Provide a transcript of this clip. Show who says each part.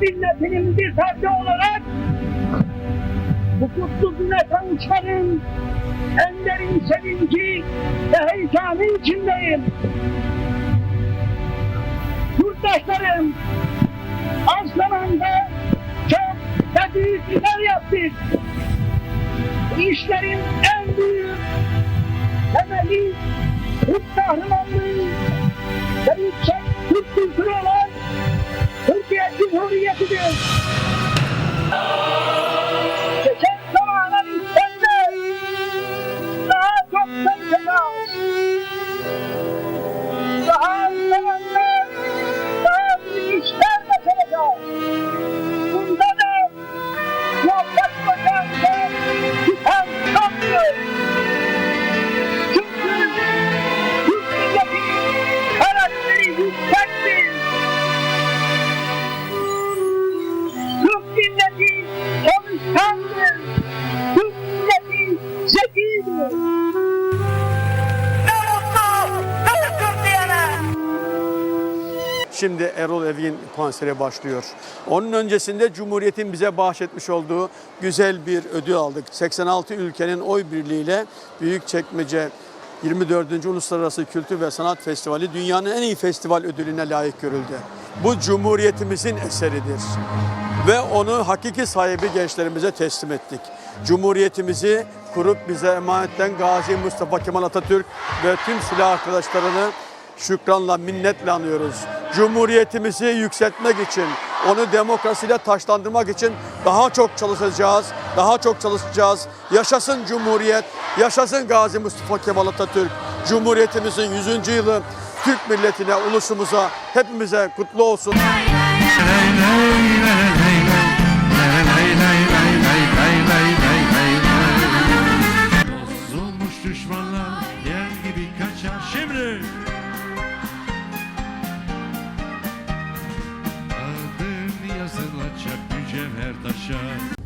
Speaker 1: milletinin bir ferdi olarak bu kutlu güne kavuşmanın en derin sevinci ve heyecanı içindeyim. Yurttaşlarım, az zamanda çok ve büyük işler yaptık. İşlerin en büyük temeli Türk kahramanlığı
Speaker 2: Şimdi Erol Evgin konsere başlıyor. Onun öncesinde Cumhuriyet'in bize bahşetmiş olduğu güzel bir ödül aldık. 86 ülkenin oy birliğiyle Büyükçekmece 24. Uluslararası Kültür ve Sanat Festivali dünyanın en iyi festival ödülüne layık görüldü. Bu Cumhuriyetimizin eseridir. Ve onu hakiki sahibi gençlerimize teslim ettik. Cumhuriyetimizi kurup bize emanetten Gazi Mustafa Kemal Atatürk ve tüm silah arkadaşlarını şükranla, minnetle anıyoruz. Cumhuriyetimizi yükseltmek için, onu demokrasiyle taşlandırmak için daha çok çalışacağız, daha çok çalışacağız. Yaşasın Cumhuriyet, yaşasın Gazi Mustafa Kemal Atatürk. Cumhuriyetimizin 100. yılı Türk milletine, ulusumuza, hepimize kutlu olsun.
Speaker 3: Şimdi Tá porta-chave